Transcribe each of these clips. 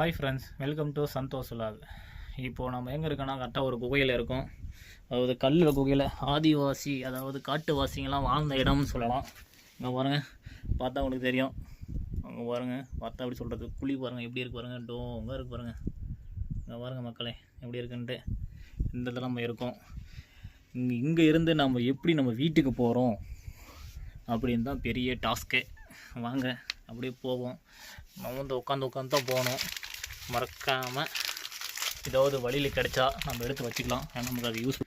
Hi friends welcome to Santosh log இப்போது நம்ம எங்கே இருக்கோன்னா கரெக்டாக ஒரு குகையில் இருக்கோம். அதாவது கல்லில் குகையில் ஆதிவாசி அதாவது காட்டுவாசிங்கெல்லாம் வாழ்ந்த இடம்னு சொல்லலாம். இங்கே பாருங்கள் பார்த்தா உங்களுக்கு தெரியும். அங்கே பாருங்கள் பார்த்தா அப்படி சொல்கிறது குழி பாருங்கள் எப்படி இருக்கு பாருங்கள் டோங்க இருக்கு பாருங்கள் இங்கே பாருங்கள் மக்களே எப்படி இருக்குன்ட்டு. இந்த இதில் நம்ம இருக்கோம். இங்கே இங்கே இருந்து நம்ம எப்படி நம்ம வீட்டுக்கு போகிறோம் அப்படின்னு தான் பெரிய டாஸ்க்கு. வாங்க அப்படியே போவோம். நம்ம வந்து உட்காந்து உட்காந்து தான் போகணும். மறக்காமல் ஏதாவது வழியில் கிடைச்சா நம்ம எடுத்து வச்சுக்கலாம். ஏன்னா நமக்கு அது யூஸ்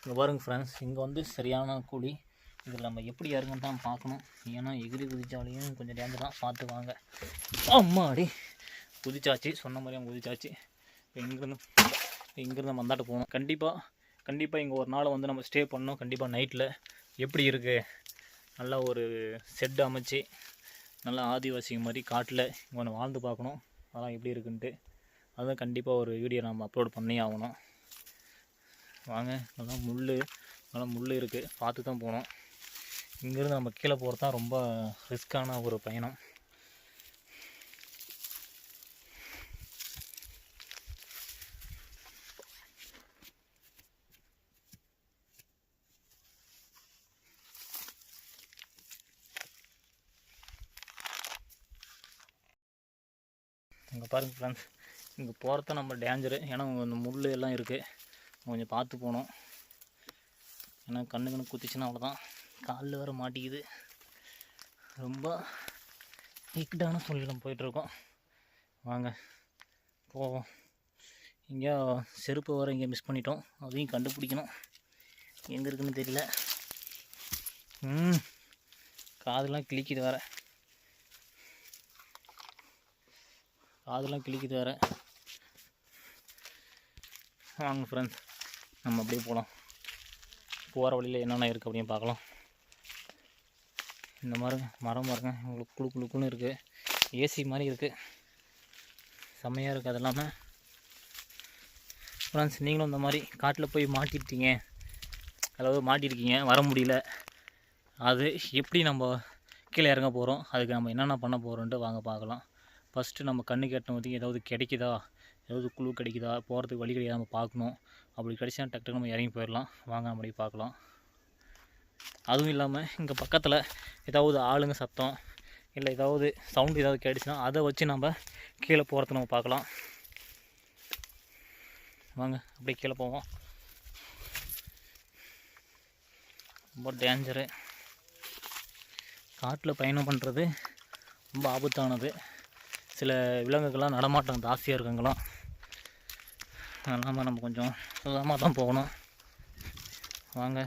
இங்கே பாருங்கள் ஃப்ரெண்ட்ஸ் இங்கே வந்து சரியான கூலி. இதில் நம்ம எப்படி இறங்குன்னு தான் பார்க்கணும். ஏன்னா எகிரி குதிச்சாலையும் கொஞ்சம் டேஞ்சர் தான். பார்த்து வாங்க. அம்மாடி. குதிச்சாச்சு. சொன்ன மாதிரியும் குதிச்சாச்சு. இப்போ இங்கேருந்து இங்கேருந்து நம்ம அந்தாட்ட போகணும். கண்டிப்பாக கண்டிப்பாக இங்கே ஒரு நாள் வந்து நம்ம ஸ்டே பண்ணோம் கண்டிப்பாக நைட்டில் எப்படி இருக்குது நல்லா ஒரு செட் அமைச்சு நல்லா ஆதிவாசி மாதிரி காட்டில் இங்கே ஒன்று வாழ்ந்து பார்க்கணும். அதெல்லாம் எப்படி இருக்குன்ட்டு அதுவும் கண்டிப்பாக ஒரு வீடியோ நம்ம அப்லோட் பண்ணி ஆகணும். வாங்க நல்லா முள் நல்லா முள் இருக்குது பார்த்து தான் போகணும். இங்கேருந்து நம்ம கீழே போகிறது தான் ரொம்ப ரிஸ்க்கான ஒரு பயணம். இங்கே பாருங்க ஃப்ரெண்ட்ஸ் இங்கே போகிறத நம்ம டேஞ்சரு ஏன்னா இந்த முள் எல்லாம் இருக்குது கொஞ்சம் பார்த்து போகணும். ஏன்னா கண்ணு கண்ணு குத்திச்சுன்னா அவ்வளோதான் காலில் வேறு மாட்டிக்குது. ரொம்ப இக்கட்டான சூழ்நிலை போயிட்டுருக்கோம் வாங்க போவோம். இங்கே செருப்பு வர இங்கே மிஸ் பண்ணிட்டோம். அதையும் கண்டுபிடிக்கணும். எங்கே இருக்குன்னு தெரியல. ம் காதெல்லாம் கிழிக்குது வேறு. காதெல்லாம் கிளிக்குது வேறு. வாங்க ஃப்ரெண்ட்ஸ் நம்ம அப்படியே போகலாம் போகிற வழியில் என்னென்ன இருக்குது அப்படின்னு பார்க்கலாம். இந்த மாதிரி மரம் பாருங்க உங்களுக்கு குழு குழுக்குன்னு இருக்குது ஏசி மாதிரி இருக்குது செம்மையாக இருக்குது அது இல்லாமல் ஃப்ரெண்ட்ஸ் நீங்களும் இந்த மாதிரி காட்டில் போய் மாட்டிருக்கீங்க. அதாவது மாட்டிருக்கீங்க வர முடியல. அது எப்படி நம்ம கீழே இறங்க போகிறோம் அதுக்கு நம்ம என்னென்ன பண்ண போகிறோன்ட்டு வாங்க பார்க்கலாம். ஃபஸ்ட்டு நம்ம கண்ணு கட்டினதுக்கு ஏதாவது கிடைக்குதா? ஏதாவது குழு கிடைக்குதா? போகிறதுக்கு வழி கிடையாது? நம்ம பார்க்கணும். அப்படி கிடைச்சா டக்கு நம்ம இறங்கி போயிடலாம். வாங்க நம்ம பார்க்கலாம். அதுவும் இல்லாமல் இங்கே பக்கத்தில் ஏதாவது ஆளுங்க சத்தம் இல்லை ஏதாவது சவுண்டு ஏதாவது கேட்டுச்சுன்னா அதை வச்சு நம்ம கீழே போகிறத நம்ம பார்க்கலாம். வாங்க அப்படியே கீழே போவோம். ரொம்ப டேஞ்சரு காட்டில் பயணம் பண்ணுறது ரொம்ப ஆபத்தானது. சில விலங்குகள்லாம் நடமாட்டம் ஜாஸ்தியாக இருக்குங்களாம் அதெல்லாம் நம்ம கொஞ்சம் சுதமாக தான் போகணும். வாங்க.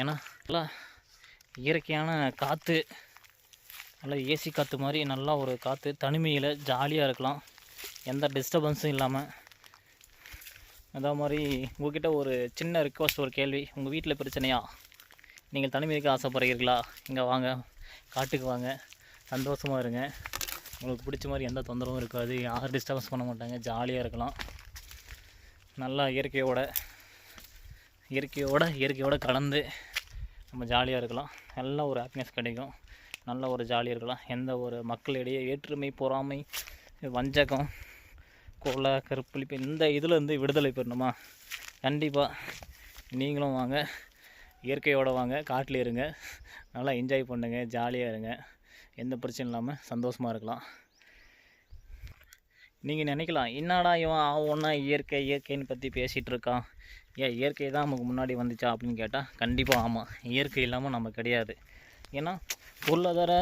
ஏன்னா நல்லா இயற்கையான காற்று நல்லா ஏசி காற்று மாதிரி நல்லா ஒரு காற்று தனிமையில் ஜாலியாக இருக்கலாம். எந்த டிஸ்டர்பன்ஸும் இல்லாமல் அதே மாதிரி உங்ககிட்ட ஒரு சின்ன ரிக்வஸ்ட் ஒரு கேள்வி. உங்கள் வீட்டில் பிரச்சனையா? நீங்கள் தனிமைக்கு ஆசைப்படுறீர்களா? இங்கே வாங்க. காட்டுக்கு வாங்க. சந்தோஷமாக இருங்க. உங்களுக்கு பிடிச்ச மாதிரி எந்த தொந்தரவும் இருக்காது. யாரும் டிஸ்டர்பன்ஸ் பண்ண மாட்டாங்க. ஜாலியாக இருக்கலாம். நல்லா இயற்கையோட இயற்கையோட இயற்கையோட கலந்து நம்ம ஜாலியாக இருக்கலாம். நல்ல ஒரு ஹாப்பினஸ் கிடைக்கும். நல்ல ஒரு ஜாலியாக இருக்கலாம். எந்த ஒரு மக்களிடையே ஏற்றுமை பொறாமை வஞ்சகம் கொலை கற்பழிப்பு இந்த இதுலேருந்து விடுதலை பெறணுமா? கண்டிப்பாக நீங்களும் வாங்க. இயற்கையோடு வாங்க. காட்டில் இருங்க. நல்லா என்ஜாய் பண்ணுங்கள் ஜாலியாக இருங்க. எந்த பிரச்சனையும் இல்லாமல் சந்தோஷமாக இருக்கலாம். நீங்கள் நினைக்கலாம் என்னடா இவன் ஒன்றா இயற்கை இயற்கைன்னு பற்றி பேசிகிட்டு இருக்கான். ஏன் இயற்கை தான் நமக்கு முன்னாடி வந்துச்சா? அப்படின்னு கேட்டால் கண்டிப்பாக ஆமாம் இயற்கை இல்லாமல் நம்ம கிடையாது. ஏன்னா பொருளாதார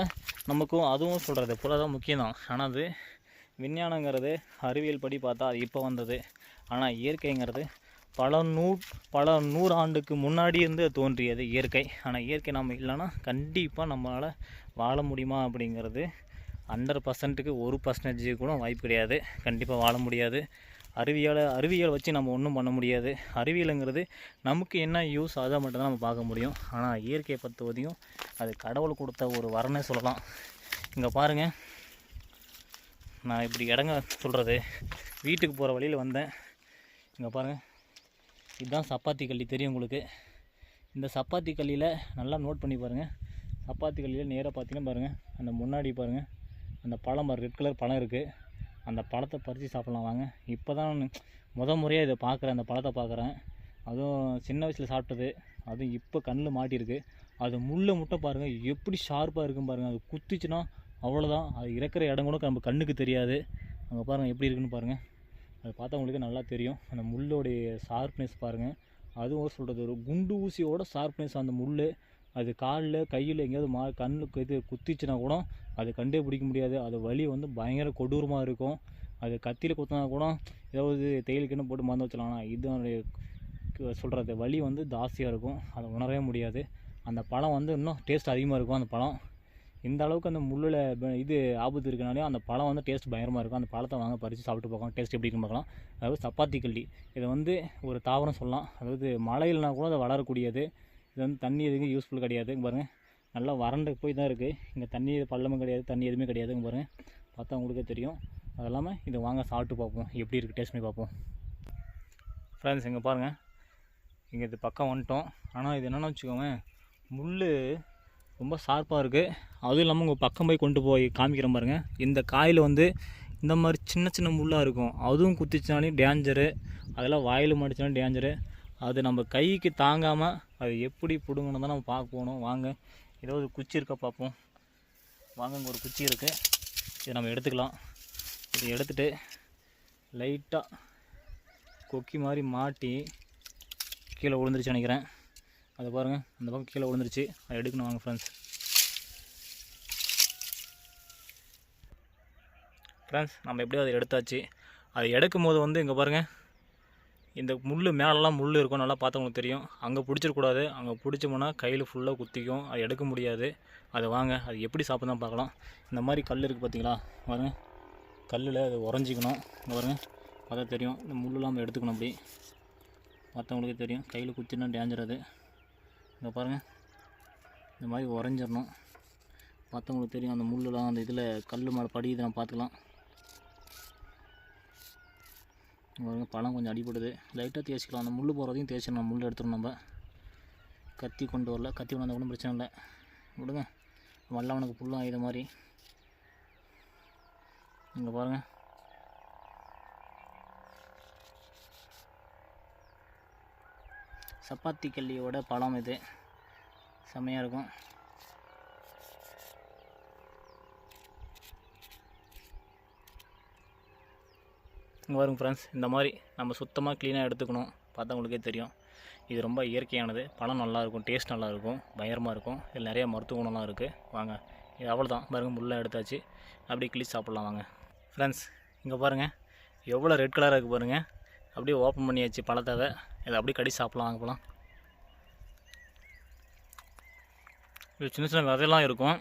நமக்கும் அதுவும் சொல்கிறது பொருளாதாரம் முக்கியம்தான் ஆனால் அது விஞ்ஞானங்கிறது அறிவியல் படி பார்த்தா அது இப்போ வந்தது. ஆனால் இயற்கைங்கிறது பல நூ பல நூறு ஆண்டுக்கு முன்னாடி இருந்து தோன்றியது இயற்கை. ஆனால் இயற்கை நம்ம இல்லைன்னா கண்டிப்பாக நம்மளால் வாழ முடியுமா அப்படிங்கிறது ஹண்ட்ரட் பர்சன்ட்டுக்கு ஒரு பர்சன்டேஜ் கூட வாய்ப்பு கிடையாது. கண்டிப்பாக வாழ முடியாது. அறிவியலை அறிவியல் வச்சு நம்ம ஒன்றும் பண்ண முடியாது. அறிவியலுங்கிறது நமக்கு என்ன யூஸ் அதை மட்டும்தான் நம்ம பார்க்க முடியும். ஆனால் இயற்கையை பற்றுவதையும் அது கடவுள் கொடுத்த ஒரு வரனே சொல்லலாம். இங்கே பாருங்கள் நான் இப்படி இடங்க சொல்கிறது வீட்டுக்கு போகிற வழியில் வந்தேன். இங்கே பாருங்கள் இதுதான் சப்பாத்தி கல்லி தெரியும் உங்களுக்கு. இந்த சப்பாத்தி கல்லியில் நல்லா நோட் பண்ணி பாருங்கள் சப்பாத்தி கல்லியில் நேராக பார்த்தீங்கன்னா பாருங்கள் அந்த முன்னாடி பாருங்கள் அந்த பழம் ரெட் கலர் பழம் இருக்குது அந்த பழத்தை பறித்து சாப்பிட்லாம் வாங்க. இப்போ தான் முத முறையாக இதை பார்க்குறேன் அந்த பழத்தை பார்க்குறேன் அதுவும் சின்ன வயசில் சாப்பிட்டது. அதுவும் இப்போ கண்ணில் மாட்டியிருக்கு. அது முள்ளை முட்டை பாருங்கள் எப்படி ஷார்ப்பாக இருக்கும் பாருங்கள் அது குத்திச்சுன்னா அவ்வளோதான் அது இறக்குற இடம் கூட நம்ம கண்ணுக்கு தெரியாது. அங்கே பாருங்கள் எப்படி இருக்குன்னு பாருங்கள் அது பார்த்தா உங்களுக்கு நல்லா தெரியும். அந்த முள்ளோடைய ஷார்ப்னஸ் பாருங்கள் அதுவும் சொல்கிறது ஒரு குண்டு ஊசியோட ஷார்ப்னஸ் அந்த முள் அது காலில் கையில் எங்கேயாவது மா கண்ணுக்கு இது குத்திச்சுனா கூட அது கண்டே பிடிக்க முடியாது. அது வலி வந்து பயங்கர கொடூரமாக இருக்கும். அது கத்தியில் குத்தினா கூட ஏதாவது தேயிலுக்குன்னு போட்டு மருந்து வச்சலாம் ஆனால் இது சொல்கிறது வலி வந்து ஜாஸ்தியாக இருக்கும். அதை உணரவே முடியாது. அந்த பழம் வந்து இன்னும் டேஸ்ட் அதிகமாக இருக்கும் அந்த பழம். இந்த அளவுக்கு அந்த முள்ளில் இது ஆபத்து இருக்கனாலே அந்த பழம் வந்து டேஸ்ட் பயங்கரமாக இருக்கும். அந்த பழத்தை வாங்க பறித்து சாப்பிட்டு பார்க்கலாம். டேஸ்ட் எப்படி இருக்குன்னு பார்க்கலாம். அதாவது சப்பாத்தி கல்லி. இதை வந்து ஒரு தாவரம் சொல்லலாம். அதாவது மழையில்னா கூட அது வளரக்கூடியது. இது வந்து தண்ணி எதுவும் யூஸ்ஃபுல் கிடையாது. பாருங்கள் நல்லா வறண்டு போய் தான் இருக்குது இங்கே தண்ணி பள்ளமும் கிடையாது. தண்ணி எதுவுமே கிடையாதுங்க பாருங்கள் பார்த்தா உங்களுக்கே தெரியும். அது இல்லாமல் இதை வாங்க சாப்பிட்டு பார்ப்போம். எப்படி இருக்குது டேஸ்ட் பண்ணி பார்ப்போம். ஃப்ரெண்ட்ஸ் இங்கே பாருங்கள் இங்கே இது பக்கம் வந்துட்டோம். ஆனால் இது என்னென்னு வச்சுக்கோங்க. முள் ரொம்ப ஷார்ப்பாக இருக்குது அதுவும் இல்லாமல் உங்கள் பக்கம் போய் கொண்டு போய் காமிக்கிறேன் பாருங்கள் இந்த காயில் வந்து இந்த மாதிரி சின்ன சின்ன முள்ளாக இருக்கும். அதுவும் குத்திச்சினாலும் டேஞ்சரு அதெல்லாம் வாயில் மாட்டிச்சினாலும் டேஞ்சரு அது நம்ம கைக்கு தாங்காமல் அது எப்படி பிடுங்கணும் தான் நம்ம பார்க்க போகணும் வாங்க. ஏதோ ஒரு குச்சி இருக்கா பார்ப்போம். வாங்க இங்கே ஒரு குச்சி இருக்குது இதை நம்ம எடுத்துக்கலாம். இதை எடுத்துகிட்டு லைட்டாக கொக்கி மாதிரி மாட்டி கீழே விழுந்துருச்சு நினைக்கிறேன். அதை பாருங்கள் அந்த பக்கம் கீழே விழுந்துருச்சு. அதை எடுக்கணும் வாங்க ஃப்ரெண்ட்ஸ் ஃப்ரெண்ட்ஸ் நம்ம எப்படியோ அதை எடுத்தாச்சு. அதை எடுக்கும் போது வந்து இங்கே பாருங்கள் இந்த முள் மேலெல்லாம் முள் இருக்கும் நல்லா பார்த்தவங்களுக்கு தெரியும். அங்கே பிடிச்சிடக்கூடாது. அங்கே பிடிச்சோம்னா கையில் ஃபுல்லாக குத்திக்கும். அது எடுக்க முடியாது. அதை வாங்க அது எப்படி சாப்பிட்தான் பார்க்கலாம். இந்த மாதிரி கல் இருக்குது பார்த்தீங்களா பாருங்க கல்லில் அது உறைஞ்சிக்கணும். இங்கே பாருங்க பார்த்தா தெரியும். இந்த முள்ளெல்லாம் நம்ம எடுத்துக்கணும் அப்படி. மற்றவங்களுக்கு தெரியும். கையில் குத்தினா டேஞ்சர் அது. இங்கே பாருங்கள் இந்த மாதிரி உறைஞ்சிடணும் பார்த்தவங்களுக்கு தெரியும் அந்த முள்ளெலாம் அந்த இதில் கல் மேலே படியுது நம்ம பார்த்துக்கலாம். பாருங்கள் பழம் கொஞ்சம் அடிபடுது. லைட்டாக தேய்ச்சிக்கலாம். அந்த முள் போகிறதையும் தேய்ச்சிடணும் முள் எடுத்துடணும் நம்ம. கத்தி கொண்டு வரல. கத்தி கொண்டு வந்தால் கூட பிரச்சனை இல்லை. விடுங்க. வல்லவனுக்கு புல்லும் இது மாதிரி. இங்கே பாருங்கள் சப்பாத்தி கல்லியோட பழம் இது. செம்மையாக இருக்கும். இங்கே வரும் ஃப்ரெண்ட்ஸ் இந்த மாதிரி நம்ம சுத்தமாக க்ளீனாக எடுத்துக்கணும். பார்த்தா உங்களுக்கே தெரியும். இது ரொம்ப இயற்கையானது. பழம் நல்லாயிருக்கும் டேஸ்ட் நல்லாயிருக்கும் பயங்கரமாக இருக்கும் இதில் நிறைய மருத்துவ குணம்லாம் இருக்குது வாங்க இது அவ்வளோதான் பாருங்க முள்ளை எடுத்தாச்சு. அப்படியே கிளி சாப்பிட்லாம் வாங்க. ஃப்ரெண்ட்ஸ் இங்கே பாருங்கள் எவ்வளோ ரெட் கலராக இருக்குது பாருங்கள் அப்படியே ஓப்பன் பண்ணியாச்சு பழத்தை இதை அப்படியே கடிச்சு சாப்பிட்லாம் வாங்க போகலாம் இது சின்ன சின்ன விதையெல்லாம் இருக்கும்.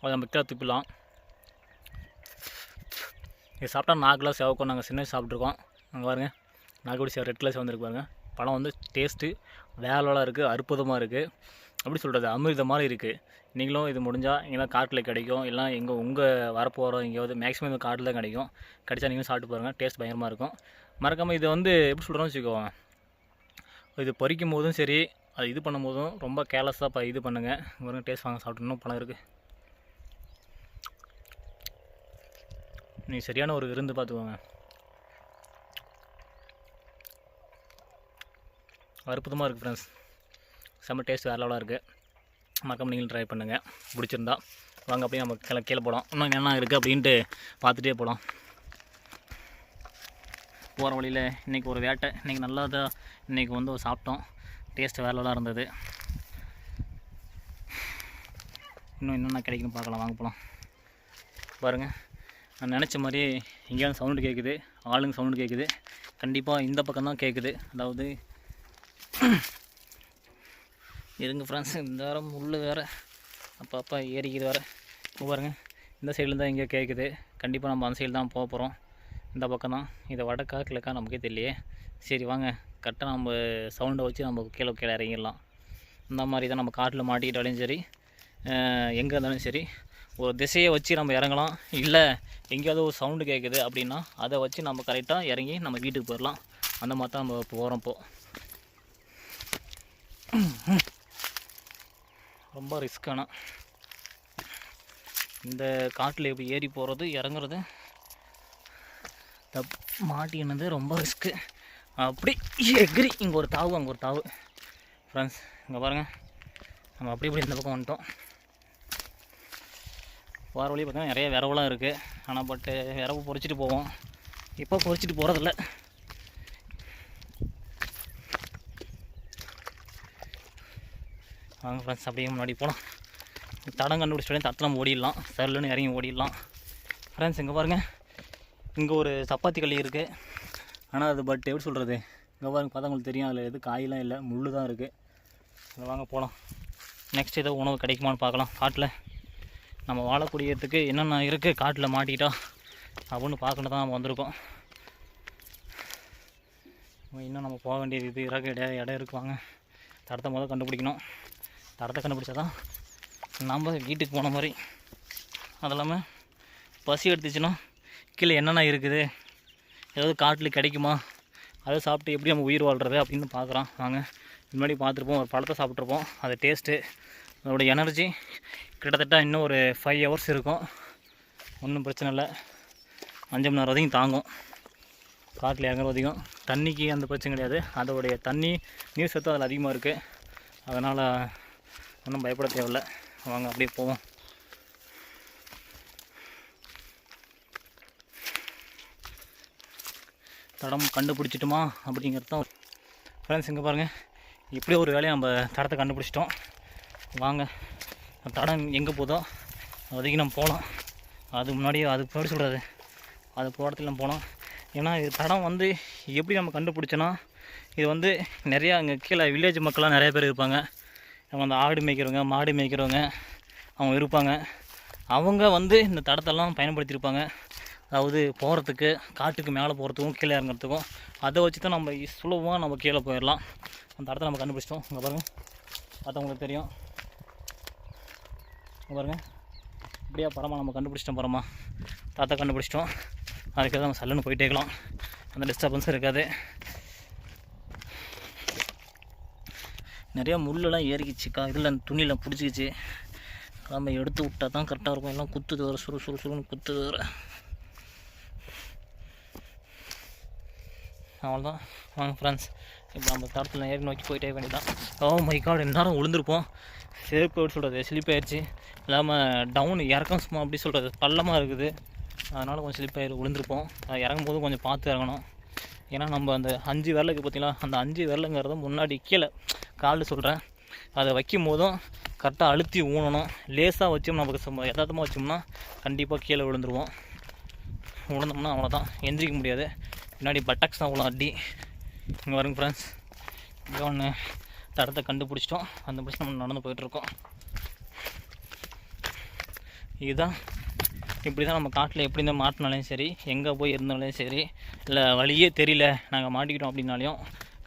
அதை நம்ம கீழே துப்பிடலாம். இது சாப்பிட்டா நாக்குலாம் சேவக்கும். நாங்கள் சின்ன சாப்பிட்ருக்கோம் அங்கே பாருங்கள் நாக்கு சேவை ரெட் கலர் சேவந்திருக்கு பாருங்கள் பழம் வந்து டேஸ்ட்டு வேலோலாம் இருக்குது அற்புதமாக இருக்குது அப்படி சொல்கிறது அமிர்தமாக மாதிரி இருக்குது நீங்களும் இது முடிஞ்சால் எங்கேனா காட்டில் கிடைக்கும். இல்லை எங்கே உங்கள் வரப்போகிறோம் எங்கேயாவது மேக்ஸிமம் இந்த காட்டில் தான் கிடைக்கும். கிடைச்சா நீங்களும் சாப்பிட்டு பாருங்கள் டேஸ்ட் பயங்கரமாக இருக்கும். மறக்காமல் இதை வந்து எப்படி சொல்கிறோன்னு வச்சுக்கோங்க. இது பறிக்கும் போதும் சரி அது இது பண்ணும் போதும் ரொம்ப கேர்லெஸ்ஸாக இப்போ இது பண்ணுங்கள் பாருங்க டேஸ்ட் வாங்க சாப்பிட்டு பழம் இருக்குது நீங்கள் சரியான ஒரு விருந்து பார்த்துக்கோங்க. அற்புதமாக இருக்குது ஃப்ரெண்ட்ஸ் செம்ம டேஸ்ட் வேறு லெவலாக இருக்குது மறக்காம நீங்களும் ட்ரை பண்ணுங்கள் பிடிச்சிருந்தா வாங்க அப்படியே நம்ம கீழே கீழே போகலாம் இன்னும் என்ன இருக்குது அப்படின்ட்டு பார்த்துட்டே போகலாம் போகிற வழியில் இன்றைக்கி ஒரு வேட்டை இன்றைக்கி நல்லா தான் இன்றைக்கி வந்து சாப்பிட்டோம். டேஸ்ட் வேற லெவலாக இருந்தது. இன்னும் என்னென்ன கிடைக்குன்னு பார்க்கலாம். வாங்க போகலாம் பாருங்கள் நான் நினச்ச மாதிரி எங்கேயாவது சவுண்டு கேட்குது ஆளுங்க சவுண்டு கேட்குது கண்டிப்பாக இந்த பக்கம் தான் கேட்குது அதாவது இருங்க ஃப்ரெண்ட்ஸ் இந்த வாரம் முள் வேறு. அப்போ அப்போ ஏறிக்கிது வேறு. பாருங்கள் பாருங்க. இந்த சைடில் தான் எங்கேயோ கேட்குது கண்டிப்பாக நம்ம அந்த சைடு தான் போக போகிறோம் இந்த பக்கம் தான் இதை வடக்கா கிழக்கா நமக்கே தெரியலையே. சரி வாங்க. கரெக்டாக நம்ம சவுண்டை வச்சு நம்ம கீழே கீழே இறங்கிடலாம். இந்த மாதிரி தான் நம்ம காட்டில் மாட்டிக்கிட்டாலும் சரி எங்கே இருந்தாலும் சரி ஒரு திசையை வச்சு நம்ம இறங்கலாம். இல்லை எங்கேயாவது ஒரு சவுண்டு கேட்குது அப்படின்னா அதை வச்சு நம்ம கரெக்டாக இறங்கி நம்ம வீட்டுக்கு போயிடலாம். அந்த மாதிரி தான் நம்ம போகிறோம் இப்போ. ரொம்ப ரிஸ்க்கான இந்த காட்டில் எப்படி ஏறி போகிறது இறங்குறது தப் மாட்டினது ரொம்ப ரிஸ்க்கு அப்படி எகிரி. இங்கே ஒரு தாவு அங்கே ஒரு தாவு. ஃப்ரெண்ட்ஸ் இங்கே பாருங்கள் நம்ம அப்படி இப்படி இந்த பக்கம் வந்துட்டோம். போகிற வழி பார்த்தீங்கன்னா நிறைய விரவுலாம் இருக்குது ஆனால் பட்டு விரவு பொறிச்சிட்டு போவோம். இப்போ பொறிச்சிட்டு போகிறதில்ல வாங்க ஃப்ரெண்ட்ஸ் அப்படியே முன்னாடி போகலாம் தடம் கண்டுபிடிச்சிட்டு தத்தலாம் ஓடிடலாம். சருளுன்னு இறங்கி ஓடிடலாம். ஃப்ரெண்ட்ஸ் இங்கே பாருங்கள் இங்கே ஒரு சப்பாத்தி களி இருக்குது ஆனால் அது பட் எப்படி சொல்கிறது இங்கே பாருங்க பார்த்தா உங்களுக்கு தெரியும். அதில் எது காயெலாம் இல்லை. முள் தான் இருக்குது அதை வாங்க போகலாம் நெக்ஸ்ட் ஏதோ உணவு கிடைக்குமான்னு பார்க்கலாம். காட்டில். நம்ம வாழக்கூடியதுக்கு என்னென்ன இருக்குது காட்டில் மாட்டிக்கிட்டா அப்படின்னு பார்க்கணும் தான் நம்ம வந்திருக்கோம். இன்னும் நம்ம போக வேண்டியது இது. இறக்க இடம் இடம் இருக்கு. வாங்க. தடத்தை முதல் கண்டுபிடிக்கணும். தடத்தை கண்டுபிடிச்சா தான் நம்ம வீட்டுக்கு போன மாதிரி. அது இல்லாமல் பசி எடுத்துச்சுன்னா கீழே என்னென்ன இருக்குது? ஏதாவது காட்டில் கிடைக்குமா? அதை சாப்பிட்டு எப்படி நம்ம உயிர் வாழ்கிறது அப்படின்னு பார்க்குறோம் வாங்க முன்னாடி பார்த்துருப்போம் ஒரு பழத்தை சாப்பிட்ருப்போம் அது டேஸ்ட்டு அதோட எனர்ஜி கிட்டத்தட்ட இன்னும் ஒரு ஃபைவ் ஹவர்ஸ் இருக்கும். ஒன்றும் பிரச்சனை இல்லை. அஞ்சு மணி நேரம் வரைக்கும் தாங்கும். காட்டில் இறங்குற அதிகம். தண்ணிக்கு அந்த பிரச்சனை கிடையாது. அதோடைய தண்ணி நீர் சத்தம் அதில் அதிகமாக இருக்குது அதனால் ஒன்றும் பயப்பட தேவையில்ல. வாங்க அப்படியே போவோம். தடம் கண்டுபிடிச்சிட்டுமா அப்படிங்கிறது தான். ஃப்ரெண்ட்ஸ் இங்கே பாருங்கள் இப்படியே ஒரு வேலையை நம்ம தடத்தை கண்டுபிடிச்சிட்டோம். வாங்க. தடம் எங்கே போதோ அதுக்கு நம்ம போகலாம் அது முன்னாடியே அது எப்படி சொல்கிறது அது போகிறதுக்கு நம்ம போகலாம் ஏன்னா இது தடம் வந்து எப்படி நம்ம கண்டுபிடிச்சோன்னா இது வந்து நிறையா அங்கே கீழே வில்லேஜ் மக்கள்லாம் நிறைய பேர் இருப்பாங்க. அவங்க அந்த ஆடு மேய்க்கிறவங்க மாடு மேய்க்கிறவங்க அவங்க இருப்பாங்க. அவங்க வந்து இந்த தடத்தெல்லாம் பயன்படுத்தியிருப்பாங்க. அதாவது போகிறதுக்கு காட்டுக்கு மேலே போகிறதுக்கும் கீழே இறங்குறதுக்கும் அதை வச்சு தான் நம்ம சுலபமாக நம்ம கீழே போயிடலாம் அந்த இடத்த நம்ம கண்டுபிடிச்சிட்டோம். இங்கே பாருங்கள் பார்த்தா உங்களுக்கு தெரியும். இங்கே பாருங்கள் இப்படியா பரமா நம்ம கண்டுபிடிச்சிட்டோம் பரமா தாத்தா கண்டுபிடிச்சிட்டோம். அதுக்கு நம்ம சல்லுன்னு போயிட்டே இருக்கலாம். அந்த டிஸ்டர்பன்ஸும் இருக்காது. நிறையா முள்ளெல்லாம் ஏறிக்கிச்சுக்கா. இதில் துணியில் பிடிச்சிக்கிச்சு. நம்ம எடுத்து விட்டா தான் கரெக்டாக இருக்கும். எல்லாம் குத்துது வர சுறு சுறு சுருன்னு குத்துது வர அவ்வளோதான் வாங்க ஃப்ரெண்ட்ஸ் இப்போ நம்ம தடத்தில் ஏறி நோக்கி போயிட்டே வேண்டியதான் ஓ oh மை காட் எல்லாரும் விழுந்திருப்போம் செருப்பு எப்படி சொல்கிறது ஸ்லிப் ஆயிடுச்சு இல்லாமல் டவுன் இறக்கம் சும்மா அப்படி சொல்கிறது பள்ளமாக இருக்குது. அதனால் கொஞ்சம் ஸ்லிப் ஆகி விழுந்திருப்போம் இறங்கும் போது கொஞ்சம் பார்த்து இறங்கணும். ஏன்னா நம்ம அந்த அஞ்சு விரலுக்கு பார்த்தீங்கன்னா அந்த அஞ்சு விரலுங்கிறத முன்னாடி கீழே காலில் சொல்கிறேன் அதை வைக்கும் போதும் கரெக்டாக அழுத்தி ஊனணும். லேசாக வச்சோம் நமக்கு சும்மா யதார்த்தமாக வச்சோம்னா கண்டிப்பாக கீழே விழுந்துருவோம். விழுந்தோம்னா அவ்வளோதான் எந்திரிக்க முடியாது. பின்னாடி பட்டக்ஸ் தான் அவ்வளோ அடி. இங்கே வருங்க ஃப்ரெண்ட்ஸ் இங்கே ஒன்று தடத்தை கண்டுபிடிச்சிட்டோம். அந்த பிடிச்சி நம்ம நடந்து போயிட்டுருக்கோம் இதுதான் இப்படி தான் நம்ம காட்டில் எப்படி இருந்தால் மாட்டினாலையும் சரி எங்கே போய் இருந்தாலும் சரி இல்லை வழியே தெரியல நாங்கள் மாட்டிக்கிட்டோம் அப்படின்னாலையும்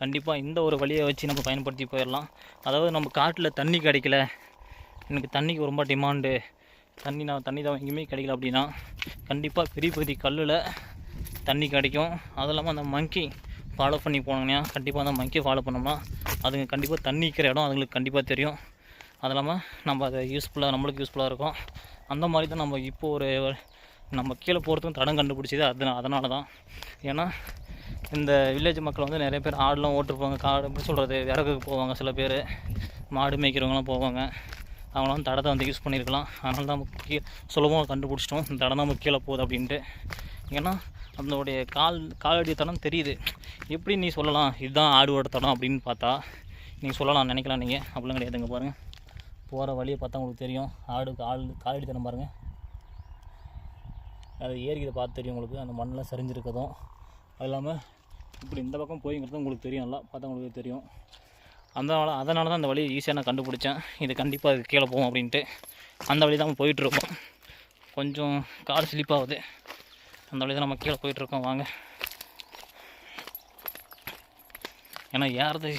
கண்டிப்பாக இந்த ஒரு வழியை வச்சு நம்ம பயன்படுத்தி போயிடலாம். அதாவது நம்ம காட்டில் தண்ணி கிடைக்கல. எனக்கு தண்ணிக்கு ரொம்ப டிமாண்டு தண்ணி நான் தண்ணி தான் எங்கேயுமே கிடைக்கல அப்படின்னா கண்டிப்பாக பெரிய பெரிய கல்லில் தண்ணி கிடைக்கும். அதுவும் இல்லாமல் அந்த மங்கி ஃபாலோ பண்ணி போனோங்கண்ணா கண்டிப்பாக அந்த மங்கி ஃபாலோ பண்ணோம்னா அதுங்க கண்டிப்பாக தண்ணி இருக்கிற இடம் அதுங்களுக்கு கண்டிப்பாக தெரியும். அது இல்லாமல் நம்ம அதை யூஸ்ஃபுல்லாக நம்மளுக்கு யூஸ்ஃபுல்லாக இருக்கும். அந்த மாதிரி தான் நம்ம இப்போ ஒரு நம்ம கீழே போகிறதுக்கும் தடம் கண்டுபிடிச்சது அது அதனால தான் ஏன்னா இந்த வில்லேஜ் மக்கள் வந்து நிறைய பேர் ஆடெலாம் ஓட்டுருப்பாங்க காடு எப்படி சொல்கிறது விறகுக்கு போவாங்க சில பேர். மாடு மேய்க்கிறவங்களாம் போவாங்க. அவங்களாம் தடத்தை வந்து யூஸ் பண்ணியிருக்கலாம். அதனால தான் நம்ம கீ சுலபமாக கண்டுபிடிச்சிட்டோம். இந்த தடம் தான் கீழே போகுது அப்படின்ட்டு. ஏன்னா அதனுடைய கால் காலடி தடம் தெரியுது. எப்படி நீ சொல்லலாம்? இதுதான் ஆடுவோட தடம் அப்படின்னு பார்த்தா நீங்கள் சொல்லலாம் நினைக்கலாம் நீங்கள் அப்படிலாம் கிடையாதுங்க பாருங்கள் போகிற வழியை பார்த்தா உங்களுக்கு தெரியும். ஆடு கால் காலடி தடம் பாருங்கள் அது ஏறிக்கிறத பார்த்து தெரியும் உங்களுக்கு. அந்த மண்ணெலாம் சரிஞ்சிருக்கதும். அது இல்லாமல் இப்படி இந்த பக்கம் போய்ங்கிறது உங்களுக்கு தெரியும். நல்லா பார்த்தா உங்களுக்கு தெரியும். அதனால் அதனால தான் அந்த வழி ஈஸியாக நான் கண்டுபிடிச்சேன். இது கண்டிப்பாக இது கீழே போகும் அப்படின்ட்டு. அந்த வழி தான் போயிட்டுருக்கோம் கொஞ்சம் கால் ஸ்லிப் ஆகுது. அந்த வழி தான் நம்ம கீழே போயிட்டுருக்கோம். வாங்க. ஏன்னா ஏறது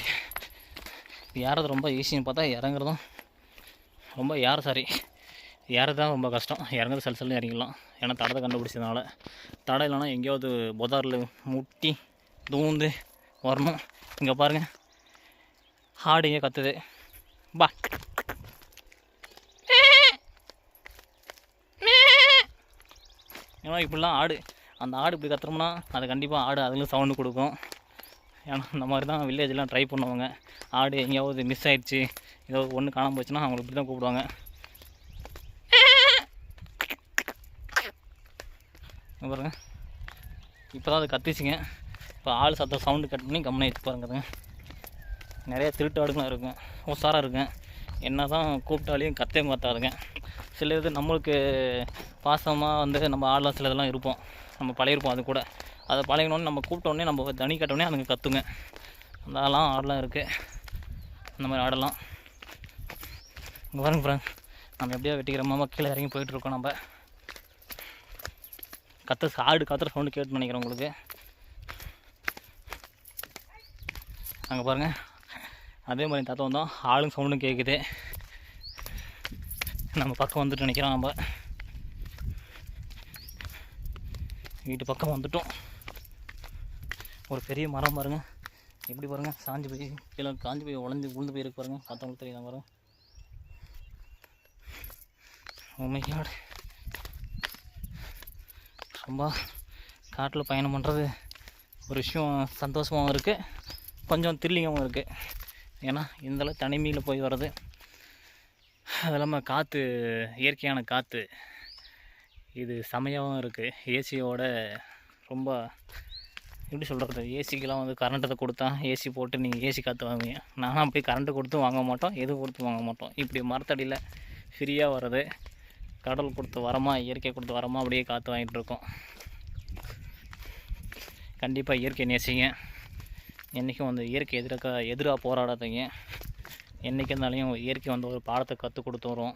ஏறது ரொம்ப ஈஸின்னு பார்த்தா இறங்குறதும் ரொம்ப ஏற சாரி ஏறது தான் ரொம்ப கஷ்டம். இறங்குறது சல் சல்னு இறங்கிடலாம். ஏன்னா தடத்தை கண்டுபிடிச்சதுனால. தடை இல்லைன்னா எங்கேயாவது புதாரில் முட்டி தூந்து வரணும். இங்கே பாருங்கள் ஆடு இங்கே கத்துது. பா. ஏன்னா இப்படிலாம் ஆடு அந்த ஆடு இப்படி கத்துறோம்னா அது கண்டிப்பாக ஆடு அதுலேயும் சவுண்டு கொடுக்கும். ஏன்னா இந்த மாதிரி தான் வில்லேஜ்லாம் ட்ரை பண்ணுவாங்க. ஆடு எங்கேயாவது மிஸ் ஆகிடுச்சு ஏதோ ஒன்று காணாமல் போச்சுன்னா அவங்களை இப்படி தான் கூப்பிடுவாங்க. பாருங்க. இப்போ தான் அது கத்திச்சுங்க. இப்போ ஆள் சத்தம் சவுண்டு கட் பண்ணி கம்மனை வச்சு பாருங்க நிறைய திருட்டு ஆடுகளும் இருக்கும் உசாராக இருக்கும் என்ன தான் கூப்பிட்டாலையும் கத்தே பார்த்தாருங்க சில இது நம்மளுக்கு பாசமாக வந்து நம்ம ஆடலாம் சில இதெல்லாம் இருப்போம். நம்ம பழகிருப்போம் அது கூட. அதை பழகினோடனே நம்ம கூப்பிட்டோடனே நம்ம தனி கட்டோடனே அதுங்க கத்துங்க. அந்த ஆடலாம் ஆடலாம் இருக்குது அந்த மாதிரி ஆடலாம். இங்கே பாருங்க ஃப்ரெண்ட் நம்ம எப்படியோ வெட்டிக்கிறோமா கீழே இறங்கி போயிட்டுருக்கோம் நம்ம. கத்த ஆடு கத்துற சவுண்டு கேட்டு நினைக்கிறேன் உங்களுக்கு. அங்கே பாருங்க. அதே மாதிரி தாத்தா வந்தோம் ஆளும் சவுண்டும் கேட்குது நம்ம பக்கம் வந்துட்டு நினைக்கிறோம் நம்ம. வீட்டு பக்கம் வந்துட்டோம். ஒரு பெரிய மரம் பாருங்க. எப்படி பாருங்க? சாஞ்சு போய் கீழே காஞ்சு போய் உழந்து உளுந்து போயிருக்கு பாருங்க. பார்த்தவங்களுக்கு தெரியுதா பாருங்க. Oh உண்மைக்காடு ரொம்ப காட்டில் பயணம் பண்ணுறது ஒரு விஷயம் சந்தோஷமாகவும் இருக்குது கொஞ்சம் த்ரில்லிங்காகவும் இருக்குது ஏன்னா இந்தளவு தனிமையில் போய் வர்றது. அது இல்லாமல் காற்று இயற்கையான காற்று இது செமையாகவும் இருக்குது ஏசியோட ரொம்ப எப்படி சொல்கிறது ஏசிக்கெலாம் வந்து கரண்ட்டை கொடுத்தா ஏசி போட்டு நீங்கள் ஏசி காற்று வாங்குவீங்க. நானும் அப்படி கரண்ட்டு கொடுத்து வாங்க மாட்டோம் எதுவும் கொடுத்து வாங்க மாட்டோம். இப்படி மரத்தடியில் ஃப்ரீயாக வர்றது கடல் கொடுத்து வரமா இயற்கை கொடுத்து வரமா அப்படியே காற்று வாங்கிட்டு இருக்கோம். கண்டிப்பாக இயற்கை நேசிங்க. என்றைக்கும் வந்து இயற்கை எதிராக எதிராக போராடாதீங்க. என்றைக்கு இருந்தாலையும் இயற்கை வந்து ஒரு பாடத்தை கற்றுக் கொடுத்து வரும்.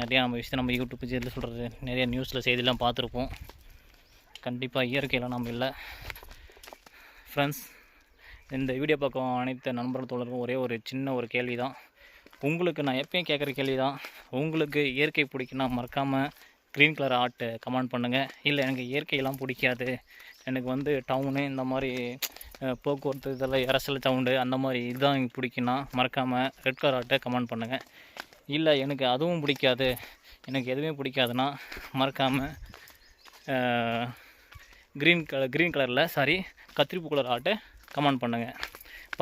நிறையா நம்ம விஷயத்தை நம்ம யூடியூப் இதில் சொல்கிறது நிறைய நியூஸில் செய்திலாம் பார்த்துருப்போம். கண்டிப்பாக இயற்கையில் நம்ம இல்லை. ஃப்ரெண்ட்ஸ் இந்த வீடியோ பக்கம் அனைத்து நண்பர்கள் தோழர்களும் ஒரே ஒரு சின்ன ஒரு கேள்வி தான் உங்களுக்கு நான் எப்பயும் கேட்குற கேள்வி தான் உங்களுக்கு இயற்கை பிடிக்குன்னா மறக்காமல் க்ரீன் கலர் ஆர்ட்டு கமெண்ட் பண்ணுங்கள் இல்லை எனக்கு இயற்கையெல்லாம் பிடிக்காது. எனக்கு வந்து டவுனு இந்த மாதிரி போக்குவரத்து இதெல்லாம் இரசல் சவுண்டு அந்த மாதிரி இதுதான் எனக்கு பிடிக்குன்னா மறக்காமல் ரெட் கலர் ஆர்ட்டை கமெண்ட் பண்ணுங்கள் இல்லை எனக்கு அதுவும் பிடிக்காது. எனக்கு எதுவுமே பிடிக்காதுன்னா மறக்காமல் க்ரீன் கலர் க்ரீன் கலரில் சாரி கத்திரிப்பு கலர் ஆர்ட்டை கமெண்ட் பண்ணுங்கள்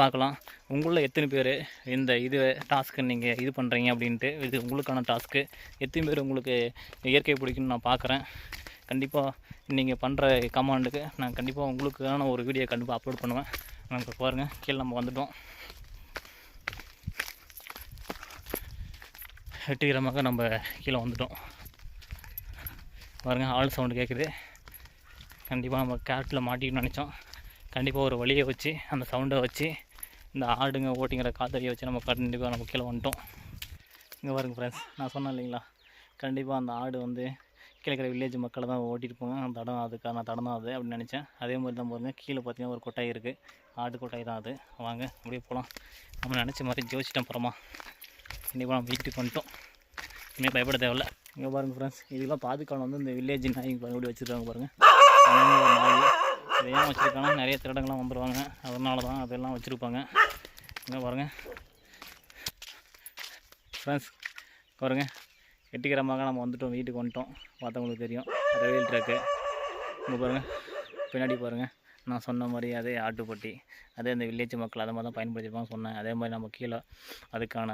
பார்க்கலாம். உங்களில் எத்தனை பேர் இந்த இது டாஸ்க்கு நீங்கள் இது பண்ணுறீங்க அப்படின்ட்டு இது உங்களுக்கான டாஸ்க்கு எத்தனை பேர் உங்களுக்கு இயற்கை பிடிக்குன்னு நான் பார்க்குறேன். கண்டிப்பாக நீங்கள் பண்ணுற கமாண்டுக்கு நான் கண்டிப்பாக உங்களுக்கான ஒரு வீடியோ கண்டிப்பாக அப்லோட் பண்ணுவேன். நமக்கு பாருங்கள் கீழே நம்ம வந்துட்டோம். வெற்றிகரமாக நம்ம கீழே வந்துட்டோம். பாருங்கள் ஆள் சவுண்டு கேட்குது கண்டிப்பாக நம்ம கேட்டில் மாட்டிக்கணும்னு நினச்சோம். கண்டிப்பாக ஒரு வழியை வச்சு அந்த சவுண்டை வச்சு இந்த ஆடுங்க ஓட்டிங்கிற காத்தடியை வச்சு நம்ம கண்டிப்பாக நம்ம கீழே வந்துட்டோம். இங்கே பாருங்க ஃப்ரெண்ட்ஸ் நான் சொன்னேன் இல்லைங்களா? கண்டிப்பாக அந்த ஆடு வந்து கீழே இருக்கிற வில்லேஜ் மக்களை தான் ஓட்டிட்டு போங்க அந்த தடம் அதுக்கான தடம் தான் அது அப்படின்னு நினச்சேன். அதே மாதிரி தான் பாருங்கள் கீழே பார்த்தீங்கன்னா ஒரு கொட்டாய் இருக்குது ஆடு கொட்டாய் தான் அது. வாங்க அப்படியே போகலாம் நம்ம நினச்ச மாதிரி ஜோசிட்டோம் அப்புறமா கண்டிப்பாக நம்ம வீட்டுக்கு வந்துட்டோம். இனிமேல் பயப்பட தேவையில்ல. இங்கே பாருங்கள் ஃப்ரெண்ட்ஸ் இதெல்லாம் பாதுகாவல் வந்து இந்த வில்லேஜ் நாய் எப்படி வச்சுருக்காங்க பாருங்கள் அதனால ஒரு ஏன் நிறைய திருடங்கள்லாம் வந்துடுவாங்க அதனால தான் அதெல்லாம் வச்சுருப்பாங்க. இங்கே பாருங்கள் ஃப்ரெண்ட்ஸ் பாருங்கள் வெட்டிக்கிறமாக நம்ம வந்துட்டோம் வீட்டுக்கு வந்துட்டோம். பார்த்தவங்களுக்கு தெரியும். ரயில் ட்ரக்கு இங்கே பாருங்கள் பின்னாடி பாருங்கள் நான் சொன்ன மாதிரி அதே ஆட்டுப்பட்டி அதே அந்த வில்லேஜ் மக்கள் அதை மாதிரி தான் பயன்படுத்திப்பாங்க சொன்னேன். அதே மாதிரி நம்ம கீழே அதுக்கான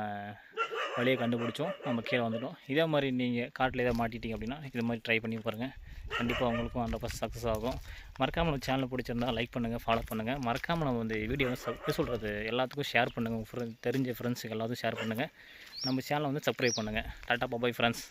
வழியை கண்டுபிடிச்சோம். நம்ம கீழே வந்துட்டோம். இதே மாதிரி நீங்கள் காட்டில் எதாவது மாட்டிட்டீங்க அப்படின்னா இது மாதிரி ட்ரை பண்ணி பாருங்கள் கண்டிப்பாக உங்களுக்கும் அந்த பர்சன்ட் சக்ஸஸ் ஆகும். மறக்காமல் நம்ம சேனல் பிடிச்சிருந்தா லைக் பண்ணுங்கள் ஃபாலோ பண்ணுங்கள் மறக்காமல் நம்ம வந்து வீடியோ எப்படி சொல்கிறது எல்லாத்துக்கும் ஷேர் பண்ணுங்கள் உங்கள் ஃப்ரெண்ட் தெரிஞ்ச ஃப்ரெண்ட்ஸுக்கு எல்லாத்துக்கும் ஷேர் பண்ணுங்கள் நம்ம சேனலை வந்து சப்ஸ்கிரைப் பண்ணுங்கள் டாட்டா பாபாய் ஃப்ரெண்ட்ஸ்.